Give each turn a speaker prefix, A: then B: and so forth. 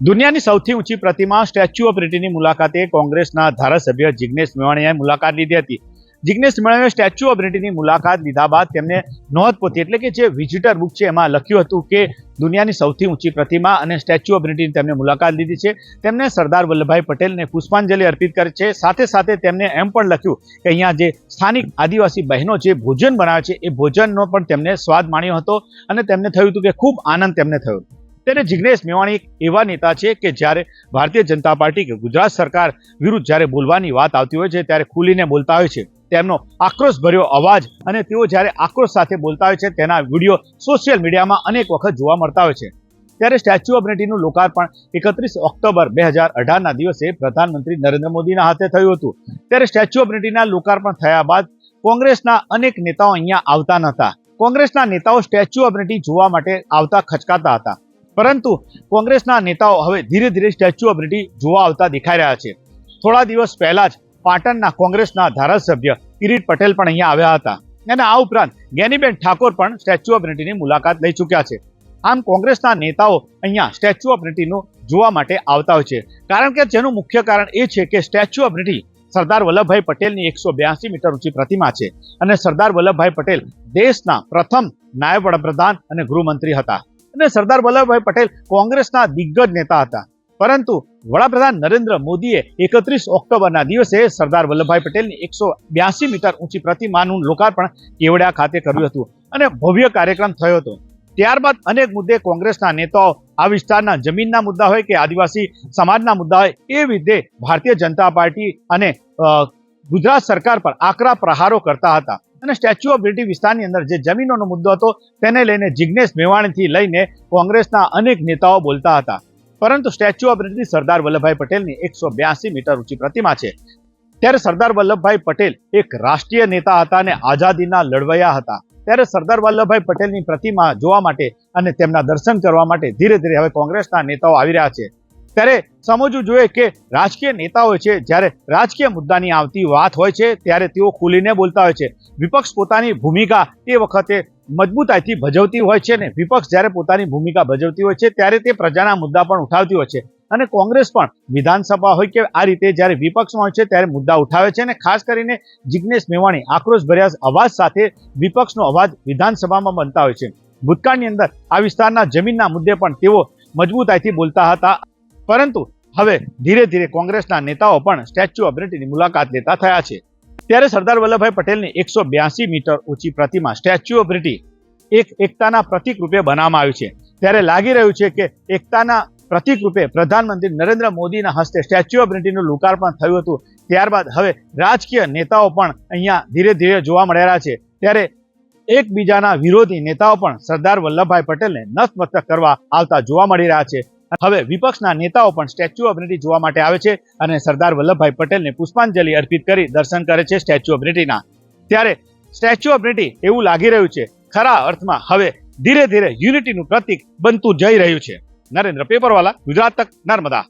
A: દુનિયાની સૌથી ઊંચી પ્રતિમા સ્ટેચ્યુ ઓફ યુનિટીની મુલાકાતે કોંગ્રેસના ધારાસભ્ય જિગ્નેશ મેવાણીએ મુલાકાત લીધી હતી. જિગ્નેશ મેવાણીએ સ્ટેચ્યુ ઓફ યુનિટીની મુલાકાત લીધા બાદ તેમને નોંધપોથી એટલે કે જે વિઝિટર બુક છે એમાં લખ્યું હતું કે દુનિયાની સૌથી ઊંચી પ્રતિમા અને સ્ટેચ્યુ ઓફ યુનિટીની તેમને મુલાકાત લીધી છે. તેમને સરદાર વલ્લભભાઈ પટેલને પુષ્પાંજલિ અર્પિત કરી છે. સાથે સાથે તેમને એમ પણ લખ્યું કે અહીંયા જે સ્થાનિક આદિવાસી બહેનો જે ભોજન બનાવે છે એ ભોજનનો પણ તેમને સ્વાદ માણ્યો હતો અને તેમને થયું હતું કે ખૂબ આનંદ તેમને થયો ત્યારે જિગ્નેશ મેવાણી એક એવા નેતા છે કે જ્યારે ભારતીય જનતા પાર્ટી કે ગુજરાત સરકાર વિરુદ્ધ જ્યારે બોલવાની વાત આવતી હોય છે, ત્યારે ખુલીને બોલતા હોય છે. તેમનો આક્રોશભર્યો અવાજ અને તેઓ જ્યારે આક્રોશ સાથે બોલતા હોય છે, તેના વીડિયો સોશિયલ મીડિયામાં અનેક વખત જોવા મળતા હોય છે. ત્યારે સ્ટેચ્યુ ઓફ યુનિટીનું લોકાર્પણ એકત્રીસ ઓક્ટોબર બે હજાર અઢારના દિવસે પ્રધાનમંત્રી નરેન્દ્ર મોદીના હાથે થયું હતું. ત્યારે સ્ટેચ્યુ ઓફ યુનિટીના લોકાર્પણ થયા બાદ કોંગ્રેસના અનેક નેતાઓ અહીંયા આવતા નહોતા. કોંગ્રેસના નેતાઓ સ્ટેચ્યુ ઓફ યુનિટી જોવા માટે આવતા ખચકાતા હતા. પરંતુ કોંગ્રેસના નેતાઓ હવે ધીરે ધીરે સ્ટેચ્યુ ઓફ યુનિટી જોવા આવતા દેખાઈ રહ્યા છે. થોડા દિવસ પહેલા જ પાટણના કોંગ્રેસના ધારાસભ્ય કિરીટ પટેલ પણ અહીંયા આવ્યા હતા અને આ ઉપરાંત જ્ઞાનીબેન ઠાકોર પણ સ્ટેચ્યુ ઓફ યુનિટીની મુલાકાત લઈ ચૂક્યા છે. આમ કોંગ્રેસના નેતાઓ અહીંયા સ્ટેચ્યુ ઓફ યુનિટીનું જોવા માટે આવતા હોય છે. કારણ કે જેનું મુખ્ય કારણ એ છે કે statue of unity Sardar Vallabhbhai પટેલની એકસો બ્યાસી મીટર ઊંચી પ્રતિમા છે અને સરદાર વલ્લભભાઈ પટેલ દેશના પ્રથમ નાયબ વડાપ્રધાન અને ગૃહમંત્રી હતા. અને સરદાર વલ્લભભાઈ પટેલ કોંગ્રેસના દિગ્ગજ નેતા હતા. પરંતુ વડાપ્રધાન નરેન્દ્ર મોદીએ એકત્રીસ ઓક્ટોબરના દિવસે સરદાર વલ્લભભાઈ પટેલની એકસો બ્યાસી મીટર ઊંચી પ્રતિમાનું લોકાર્પણ કેવડિયા ખાતે કર્યું હતું અને ભવ્ય કાર્યક્રમ થયો હતો. ત્યારબાદ અનેક મુદ્દે કોંગ્રેસના નેતાઓ આ વિસ્તારના જમીનના મુદ્દા હોય કે આદિવાસી સમાજના મુદ્દા હોય, એ રીતે ભારતીય જનતા પાર્ટી અને ગુજરાત સરકાર પર આકરા પ્રહારો કરતા હતા. અને સ્ટેચ્યુ ઓફ યુનિટી વિસ્તારની અંદર જે જમીનોનો મુદ્દો હતો, તેને લઈને જિગ્નેશ મેવાણીથી લઈને કોંગ્રેસના અનેક નેતાઓ બોલતા હતા. પરંતુ statue of unity Sardar Vallabhbhai પટેલની એકસો બ્યાસી મીટર ઊંચી પ્રતિમા છે. ત્યારે સરદાર વલ્લભભાઈ પટેલ એક રાષ્ટ્રીય નેતા હતા અને આઝાદીના લડવૈયા હતા. ત્યારે સરદાર વલ્લભભાઈ પટેલની પ્રતિમા જોવા માટે અને તેમના દર્શન કરવા માટે ધીરે ધીરે હવે કોંગ્રેસના નેતાઓ આવી રહ્યા છે. ત્યારે સમજવું જોઈએ કે રાજકીય નેતાઓ છે, જ્યારે રાજકીય મુદ્દાની આવતી વાત હોય છે, ત્યારે તેઓ ખુલીને બોલતા હોય છે. વિપક્ષ પોતાની ભૂમિકા તે વખતે મજબૂતાઈથી ભજવતી હોય છે ને, વિપક્ષ જ્યારે પોતાની ભૂમિકા ભજવતી હોય છે, ત્યારે તે પ્રજાના મુદ્દા પણ ઉઠાવતી હોય છે. અને કોંગ્રેસ પણ વિધાનસભા હોય કે આ રીતે જ્યારે વિપક્ષમાં હોય છે, ત્યારે મુદ્દા ઉઠાવે છે અને ખાસ કરીને જિજ્ઞેશ મેવાણી આક્રોશ ભર્યા અવાજ સાથે વિપક્ષનો અવાજ વિધાનસભામાં બનતા હોય છે. ભૂતકાળની અંદર આ વિસ્તારના જમીનના મુદ્દે પણ તેઓ મજબૂતાઈથી બોલતા હતા. પરંતુ હવે ધીરે ધીરે કોંગ્રેસના નેતાઓ પણ સ્ટેચ્યુ ઓફ યુનિટીની મુલાકાત લેતા થયા છે. ત્યારે સરદાર વલ્લભભાઈ પટેલની એકસો બ્યાસી મીટર ઊંચી પ્રતિમા સ્ટેચ્યુ ઓફ યુનિટી એક એકતાના પ્રતિક રૂપે બનાવવામાં આવ્યું છે. ત્યારે લાગી રહ્યું છે કે એકતાના પ્રતિક રૂપે પ્રધાનમંત્રી નરેન્દ્ર મોદીના હસ્તે સ્ટેચ્યુ ઓફ યુનિટીનું લોકાર્પણ થયું હતું. ત્યારબાદ હવે રાજકીય નેતાઓ પણ અહીંયા ધીરે ધીરે જોવા મળી રહ્યા છે. ત્યારે એકબીજાના વિરોધી નેતાઓ પણ સરદાર વલ્લભભાઈ પટેલને નતમસ્તક કરવા આવતા જોવા મળી રહ્યા છે. હવે વિપક્ષના નેતાઓ પણ સ્ટેચ્યુ ઓફ યુનિટી જોવા માટે આવે છે અને સરદાર વલ્લભભાઈ પટેલને પુષ્પાંજલિ અર્પિત કરી દર્શન કરે છે સ્ટેચ્યુ ઓફ યુનિટીના. ત્યારે સ્ટેચ્યુ ઓફ યુનિટી એવું લાગી રહ્યું છે, ખરા અર્થમાં હવે ધીરે ધીરે યુનિટીનું પ્રતીક બનતું જઈ રહ્યું છે. નરેન્દ્ર પેપરવાલા, ગુજરાત તક નર્મદા.